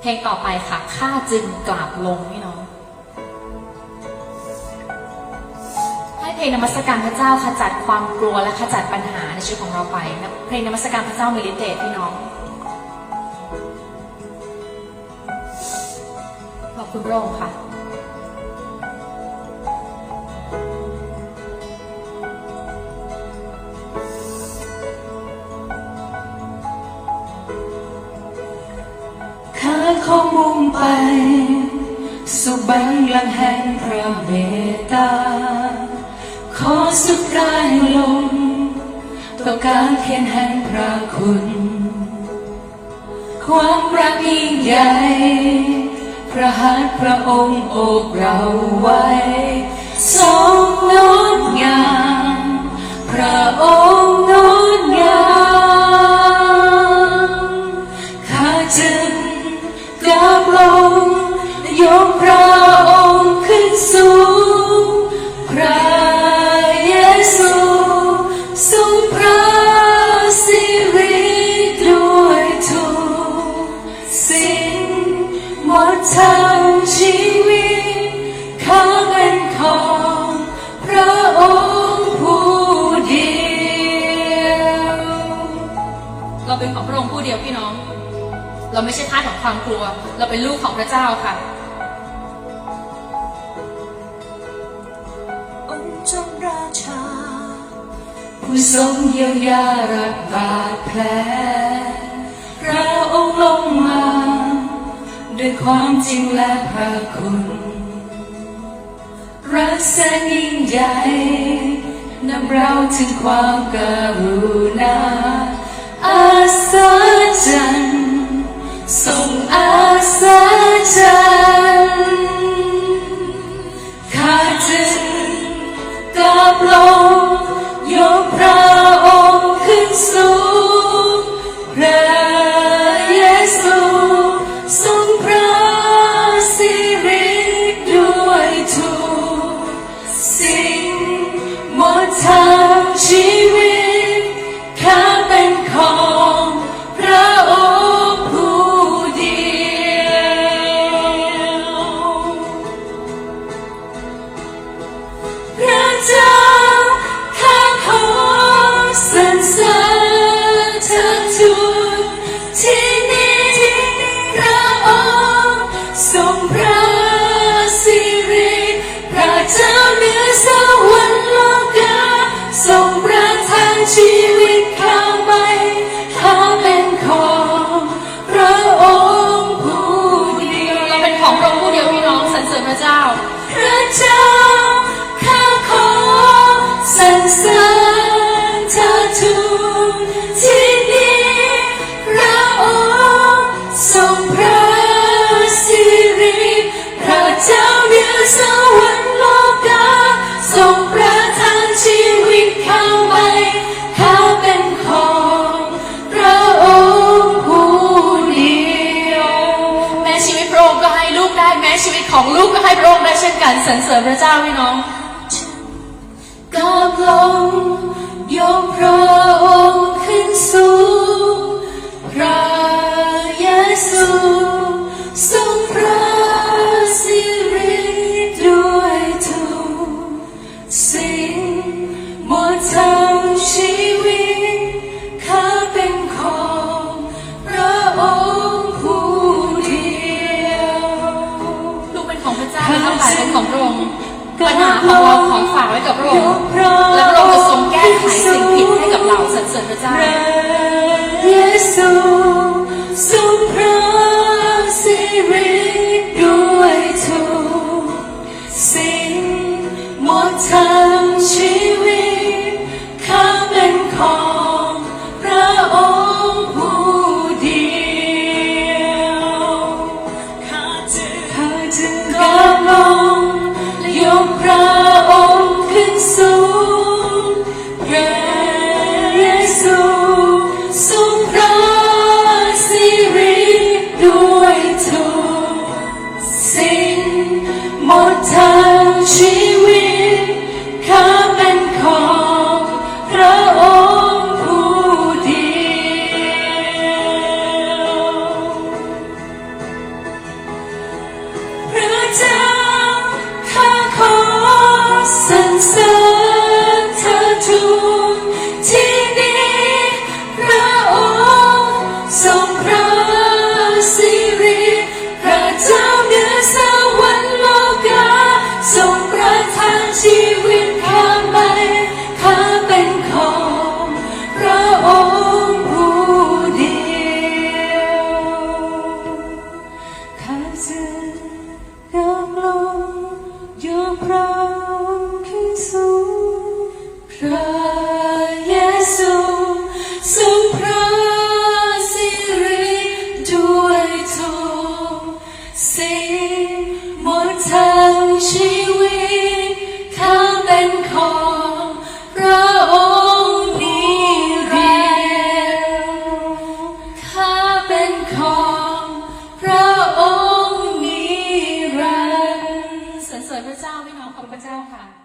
เพลงต่อไปค่ะ ข้าจึงกราบลงพี่น้อง ให้เพลงนมัสการพระเจ้าขจัดความกลัวและขจัดปัญหาในชีวิตของเราไปนะเพลงนมัสการพระเจ้ามีฤทธิ์เดชพี่น้อง ขอบคุณพระองค์ค่ะ ไปสู่บัลลังแห่งพระเมตตา ขอสุดกายลงต่อการเขียนแห่งพระคุณ ความรักยิ่งใหญ่ พระหัตถ์พระองค์โอบเราไว้ทรงงดงามพระองค์ เราไม่ใช่ทาสของความกลัว เราเป็นลูกของพระเจ้าค่ะองค์จงราชา ผู้ทรงเยียวยารักบาดแผลพระองค์ลงมา ด้วยความจริงและพระคุณรักแสนยิ่งใหญ่นำเราถึงความกรุณาอาศจร ส่งอาสาใจ ชีวิตข้าไม่ข้าเป็นของพระองค์ผู้เดียวเราเป็นของพระองค์ผู้เดียวพี่น้องสรรเสริญพระเจ้า เช่นกันสรรเสริญพระเจ้าพี่น้องกราบลงยกพระ ปัญหาของเราของฝากไว้กับพระองค์และพระองค์จะทรงแก้ไขสิ่งผิดให้กับเราสรรเสริญพระเจ้า เจ้าพี่น้องของพระเจ้าค่ะ